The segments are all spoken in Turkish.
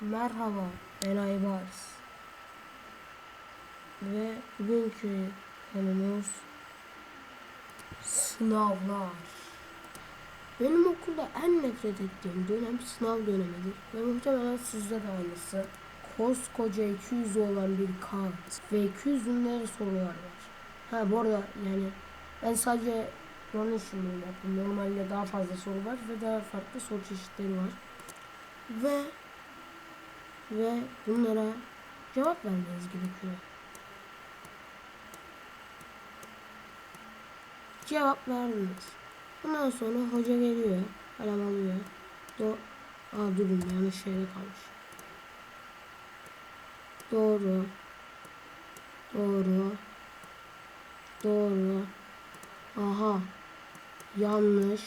Merhaba ben Aybars. Ve bugünkü konumuz sınavlar. Benim okulda en nefret ettiğim dönem sınav dönemidir. Ve muhtemelen sizde de aynısı. Koskoca 200 olan bir kağıt ve 200 binler sorular var. Ha bu arada yani ben sadece yanlış yaptım. Normalde daha fazla soru var ve daha farklı soru çeşitleri var. Ve ve bunlara cevap vermeniz gerekiyor. Cevap verdiniz. Ondan sonra hoca geliyor. Kalem alıyor. Do Aa durun yanlış yere kalmış. Doğru. Doğru. Doğru. Aha. Yanlış.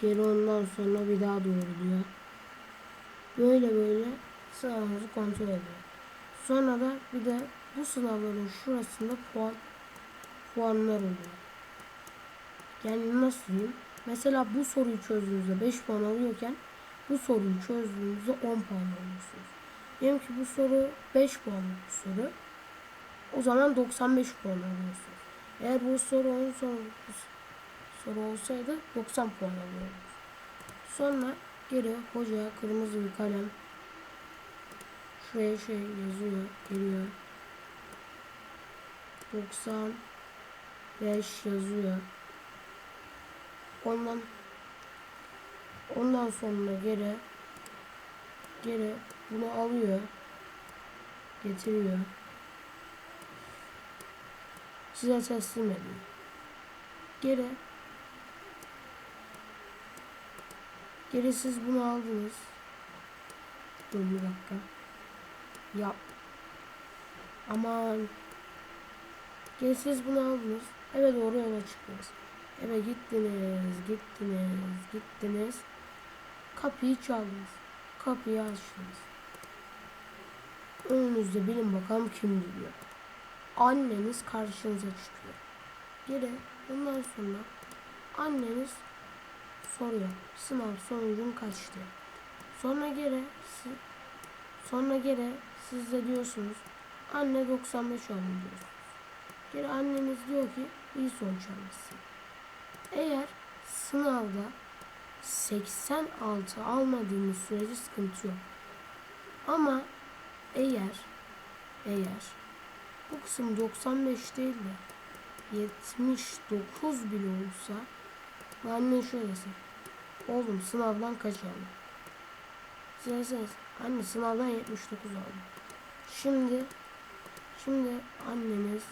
Geri ondan sonra bir daha doğru diyor. Böyle böyle sınavınızı kontrol ediyor. Sonra da bir de bu sınavların şurasında puan puanlar oluyor. Yani nasıl diyeyim? Mesela bu soruyu çözdüğünüzde 5 puan alıyorken bu soruyu çözdüğünüzde 10 puan alıyorsunuz. Diyelim ki bu soru 5 puanlık bir soru. O zaman 95 puan alıyorsunuz. Eğer bu soru 10 soru, soru olsaydı 90 puan alıyordunuz. Sonra geri hocaya kırmızı bir kalem. Şuraya şey yazıyor geliyor. 95 yazıyor. Ondan ondan sonra geri geri bunu alıyor getiriyor. Size teslim ediyor. Geri Geri bunu aldınız. Dur bir dakika. Yap. Aman. Geri bunu aldınız. Eve doğru yola çıktınız. Eve gittiniz, gittiniz, gittiniz. Kapıyı çaldınız. Kapıyı açtınız. Önünüzde bilin bakalım kim duruyor. Anneniz karşınıza çıkıyor. Geri ondan sonra anneniz soruyor. Sınav sonucun kaçtı? Sonra geri sonra geri siz de diyorsunuz anne 95 aldım diyorsunuz. Geri anneniz diyor ki iyi sonuç almışsın. Eğer sınavda 86 almadığınız sürece sıkıntı yok. Ama eğer eğer bu kısım 95 değil de 79 bile olsa annen şöyle desin. Oğlum sınavdan kaç aldın? Siz deseniz anne sınavdan 79 aldım. Şimdi şimdi anneniz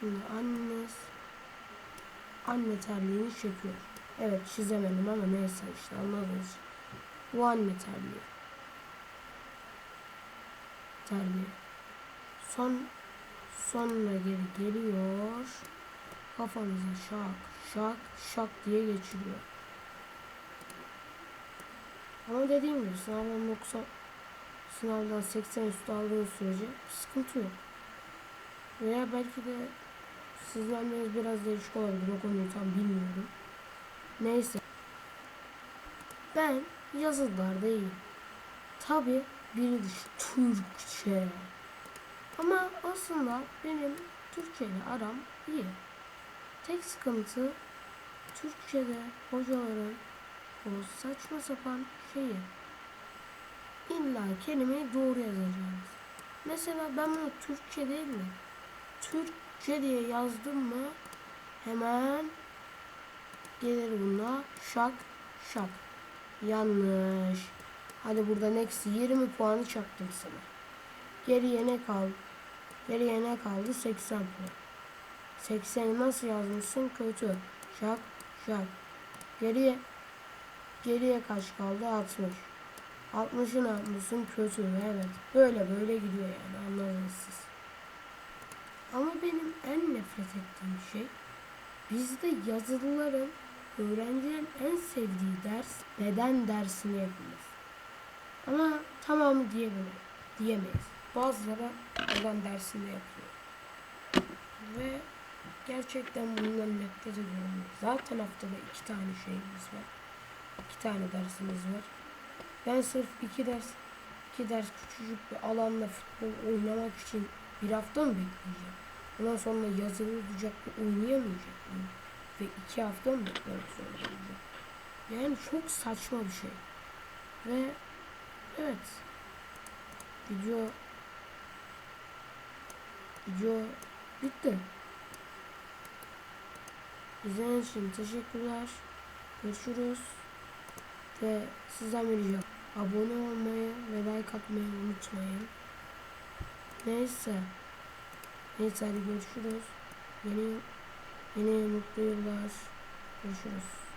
şimdi anneniz anne terliğini çekiyor. Evet çizemedim ama neyse işte anladınız. Bu anne terliği. Terliği. Son sonra geri geliyor. Kafanıza şak şak şak diye geçiriyor. Ama dediğim gibi sınavdan yoksa sınavdan 80 üstü aldığınız sürece sıkıntı yok. Veya belki de sizin anneniz biraz değişik olabilir. O konuyu tam bilmiyorum. Neyse. Ben yazılılarda iyiyim. Tabi biri dışı Türkçe. Ama aslında benim Türkçe ile aram iyi. Tek sıkıntı Türkçe'de hocaların o saçma sapan şeyi illa kelimeyi doğru yazacağız. Mesela ben bunu Türkçe değil mi? Türkçe diye yazdım mı hemen gelir buna şak şak. Yanlış. Hadi buradan eksi 20 puanı çaktım sana. Geriye ne kaldı? Geriye ne kaldı? 80 puan. 80'i nasıl yazmışsın? Kötü. Şak şak. Geriye geriye kaç kaldı? 60. 60'ı ne yapmışsın? Kötü. Evet. Böyle böyle gidiyor yani. Anladınız siz. Ama benim en nefret ettiğim şey bizde yazılıların öğrencilerin en sevdiği ders beden dersini yapıyoruz. Ama tamamı diyemeyiz. diyemeyiz. Bazıları beden dersinde yapıyor. Ve gerçekten bundan nefret ediyorum. Zaten haftada iki tane şeyimiz var. iki tane dersimiz var. Ben sırf iki ders iki ders küçücük bir alanda futbol oynamak için bir hafta mı bekleyeceğim? Ondan sonra yazılı olacak ve oynayamayacak mıyım? Ve iki hafta mı beklemek zorunda? Yani çok saçma bir şey. Ve evet video video bitti. İzlediğiniz için teşekkürler. Görüşürüz. Ve sizden bir ricam. Abone olmayı ve like atmayı unutmayın. Neyse. Neyse hadi görüşürüz. Yeni, yeni mutlu yıllar. Görüşürüz.